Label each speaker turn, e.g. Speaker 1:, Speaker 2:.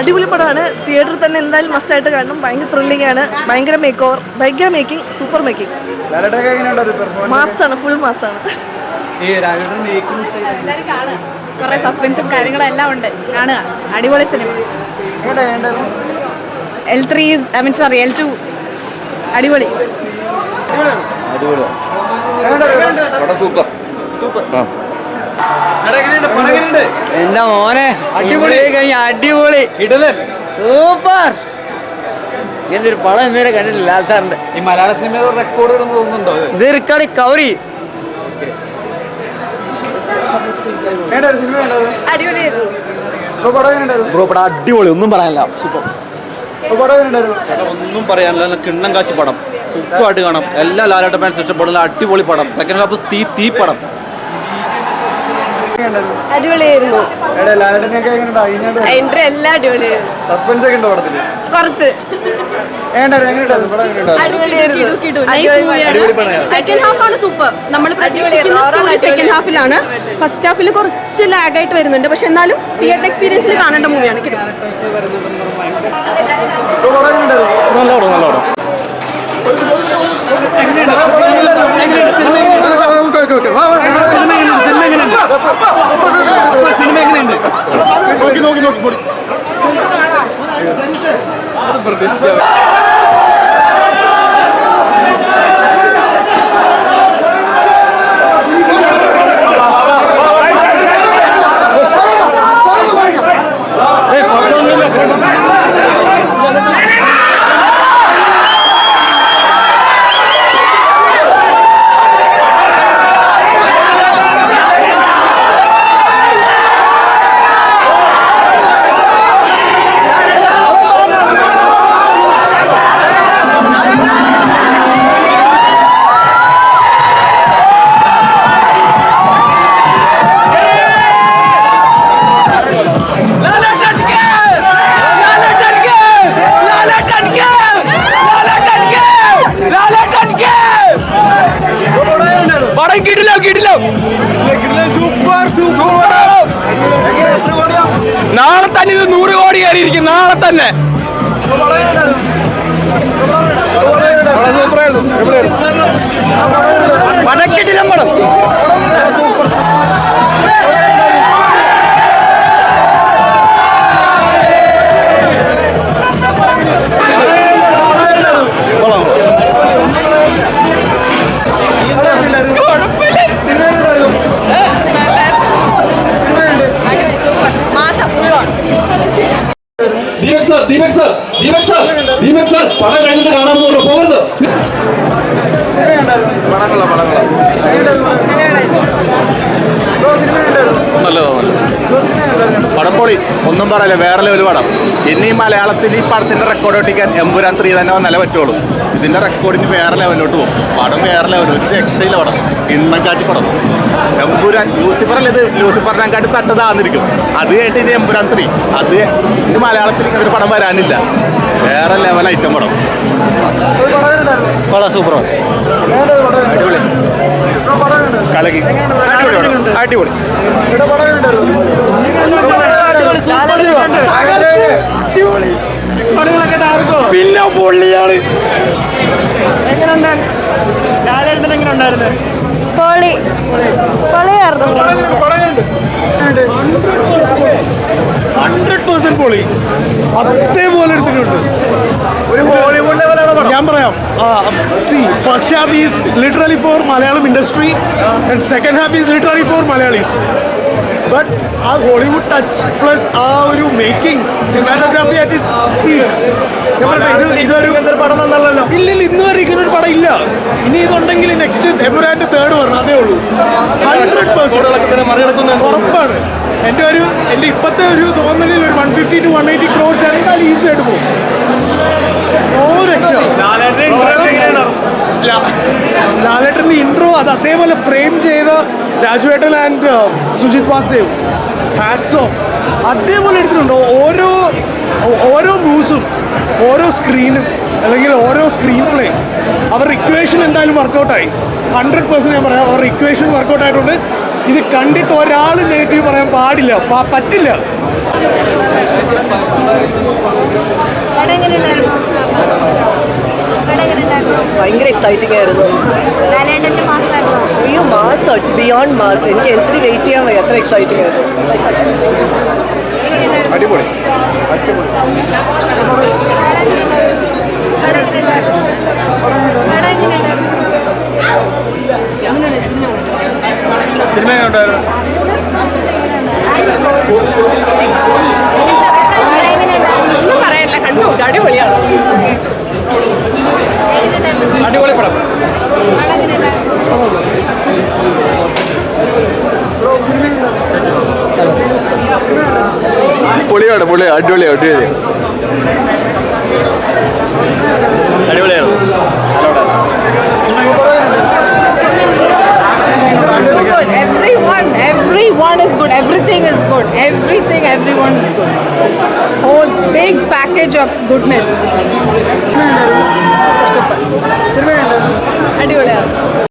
Speaker 1: അടിപൊളി പടമാണ്. തിയേറ്ററിൽ തന്നെ എന്തായാലും മസ്റ്റ് ആയിട്ട് കാണണം. ഭയങ്കര ത്രില്ലിംഗ് ആണ്. ഭയങ്കര മേക്ക് ഓവർ ഭയങ്കര മേക്കിംഗ് സൂപ്പർ മേക്കിംഗ്
Speaker 2: പെർഫോമൻസ്
Speaker 1: മാസാണ് ഫുൾ മാസാണ്
Speaker 3: കുറെ സസ്പെൻസും കാര്യങ്ങളും എല്ലാം ഉണ്ട്. കാണുക. അടിപൊളി cinema L three I mean sorry L two അടിപൊളി.
Speaker 4: സൂപ്പർ. സൂപ്പർ.
Speaker 5: എന്റെ മോനെ?
Speaker 4: അടിപൊളി.
Speaker 5: കഴിഞ്ഞ അടിപൊളി.
Speaker 4: ഇടലൻ
Speaker 5: സൂപ്പർ. എന്തൊരു പടം ഇന്നേരെ കണ്ടിട്ടില്ല ലാൽ സാറിന്റെ.
Speaker 4: ഈ മലയാള സിനിമയുടെ റെക്കോർഡ് ഇടുന്നു തോന്നുന്നുണ്ടോ ഇത്?
Speaker 5: ദീർഘടി കൗരി.
Speaker 4: ബ്രോ പടം അടിപൊളി ഒന്നും പറയാനില്ല. സൂപ്പർ.
Speaker 6: ഒന്നും പറയാനില്ല. നല്ല കിണ്ണം കാച്ചി പടം. സൂപ്പറായിട്ട് കാണാം. എല്ലാ ലാലേട്ട ഫാൻസ് ഇഷ്ടപ്പെടുന്ന അടിപൊളി പടം. സെക്കൻഡ് ഹാഫ് തീ തീ പടം.
Speaker 3: അടിപൊളിയായിരുന്നു. എൻട്രി എല്ലാം അടിപൊളിയായിരുന്നു.
Speaker 2: സസ്പെൻസ് ഒക്കെ ഉണ്ടോ പടത്തിൽ?
Speaker 3: കുറച്ച്.
Speaker 7: സെക്കൻഡ് ഹാഫ് ആണ്. സൂപ്പർ നമ്മൾ പ്രതീക്ഷിക്കുന്ന സെക്കൻഡ് ഹാഫിലാണ് ഫസ്റ്റ് ഹാഫിൽ കുറച്ച് ലാഗ് ആയിട്ട് വരുന്നുണ്ട്. പക്ഷെ എന്നാലും തിയേറ്റർ എക്സ്പീരിയൻസിൽ കാണേണ്ട മൂവിയാണ് കിട്ടും.
Speaker 2: ഇപ്പൊ പടം എങ്ങനെയുണ്ടായിരുന്നു
Speaker 4: നല്ല നോക്കി നല്ല പടം പടം നാളെ തന്നെ ഇത് നൂറ് കോടി കയറിയിരിക്കും നാളെ തന്നെ. പടം
Speaker 8: Deepak sir Deepak sir Deepak sir പടം കഴിഞ്ഞിട്ട് കാണാൻ പോകുന്നു പോകരുത്.
Speaker 4: പടങ്ങള പടങ്ങള.
Speaker 2: ബ്രോ സിനിമ എങ്ങനെയുണ്ടായിരുന്നു
Speaker 4: നല്ലതോ.
Speaker 2: ബ്രോ സിനിമ എങ്ങനെയുണ്ടായിരുന്നു
Speaker 4: പടം പൊളി. ഒന്നും പറയില്ല വേറെ ഒരു പടം. ഇനി മലയാളത്തിൽ ഈ പടത്തിന്റെ റെക്കോർഡ് ഒട്ടിക്കാൻ എമ്പുരാൻ ത്രീ തന്നെ വന്നാലേ പറ്റുള്ളൂ. ഇതിന്റെ റെക്കോർഡിന് വേറെ ലെവലിലോട്ട് പോകും. പടം വേറെ ലെവൽ ഒരു രക്ഷയില്ല പടം. ഇണ്ണം കാച്ചി പടം. എമ്പുരാൻ ലൂസിഫർ അല്ലേ ഇത്? ലൂസിഫറിനെക്കാട്ടി തട്ടതാന്നിരിക്കും. അത് കഴിഞ്ഞിട്ട് ഇനി എമ്പുരാൻ ത്രീ. അത് ഇത് മലയാളത്തിൽ ഇങ്ങനെ ഒരു പടം വരാനില്ല. വേറെ ലെവൽ ഐറ്റം പടം.
Speaker 2: പടം.
Speaker 4: സൂപ്പർ അടിപൊളി കലകി അടിപൊളി. പിന്നെ പൊള്ളിയാണ്
Speaker 2: എങ്ങനെ ഉണ്ടായിരുന്നു എങ്ങനെയുണ്ടായിരുന്നു?
Speaker 4: പിന്നെ പൊള്ളിയാണ്
Speaker 3: പൊളി. പൊളിയായിരുന്നു.
Speaker 9: ഹൺഡ്രഡ് പെർസെന്റ് പൊളി. അതേപോലെ എടുത്തിട്ടുണ്ട്.
Speaker 2: ഒരു ഹോളിവുഡ് ലെവലാണ്
Speaker 9: ഞാൻ പറയാം. See first half is literally for Malayalam industry and second half is literally for Malayalees but ആ ഹോളിവുഡ് ടച്ച് പ്ലസ് ആ ഒരു മേക്കിംഗ് സിനിമാറ്റോഗ്രാഫി പീക്ക് ഞാൻ ഇത് ഇതൊരു
Speaker 2: പടം നന്നല്ലോ
Speaker 9: ഇല്ല ഇല്ല ഇന്ന് വരെ ഇങ്ങനെ ഒരു പടം ഇല്ല. ഇനി ഇതുണ്ടെങ്കിൽ നെക്സ്റ്റ് എമുരാന്റെ തേർഡ് വരണം അതേ ഉള്ളൂ. ഹൺഡ്രഡ് പെർസെന്റ് ഉറപ്പാണ്. എന്റെ ഒരു എന്റെ ഇപ്പോഴത്തെ ഒരു തോന്നലിൽ ഒരു one fifty to one eighty crores എന്തായാലും ഈസി ആയിട്ട് പോകും. ഓ രക്ഷ ലാ- ലാലേട്ടന്റെ ഇൻട്രോ അത് അതേപോലെ ഫ്രെയിം ചെയ്ത് രാജുവേട്ടൻ and uh, Sujith Vasudev. Hats off അതേപോലെ എടുത്തിട്ടുണ്ടോ. ഓരോ ഓരോ ന്യൂസും ഓരോ സ്ക്രീനും അല്ലെങ്കിൽ ഓരോ സ്ക്രീൻ പ്ലേയും അവരുടെ ഇക്വേഷൻ എന്തായാലും വർക്കൗട്ടായി ഹൺഡ്രഡ് പേഴ്സന്റ് ഞാൻ പറയാം അവരുടെ ഇക്വേഷൻ വർക്കൗട്ട് ആയിട്ടുണ്ട് ഇത് കണ്ടിട്ട് ഒരാൾ നെഗറ്റീവ് പറയാൻ പാടില്ല. പറ്റില്ല. പടം എങ്ങനെയുണ്ടായിരുന്നു? പറ്റില്ല
Speaker 10: എക്സൈറ്റിംഗ് ആയിരുന്നു. അയ്യോ മാസ് ഇറ്റ്സ് ബിയോണ്ട് മാസ്. എനിക്ക് എത്ര വെയിറ്റ് ചെയ്യാൻ വയ്യ. അത്ര എക്സൈറ്റിംഗ് ആയിരുന്നു.
Speaker 11: അടിപൊളി.
Speaker 2: സിനിമ
Speaker 3: ഒന്നും പറയാനില്ല കണ്ടു. അടിപൊളിയാണ്.
Speaker 2: അടിപൊളി പടം
Speaker 6: പൊളിയാണ് പൊളി അടിപൊളി അടിപൊളി അടിപൊളിയാണ്
Speaker 3: God is good. Everything is good. Everything, everyone is good. Whole big package of goodness. Super, super. അടിപൊളിയാണ്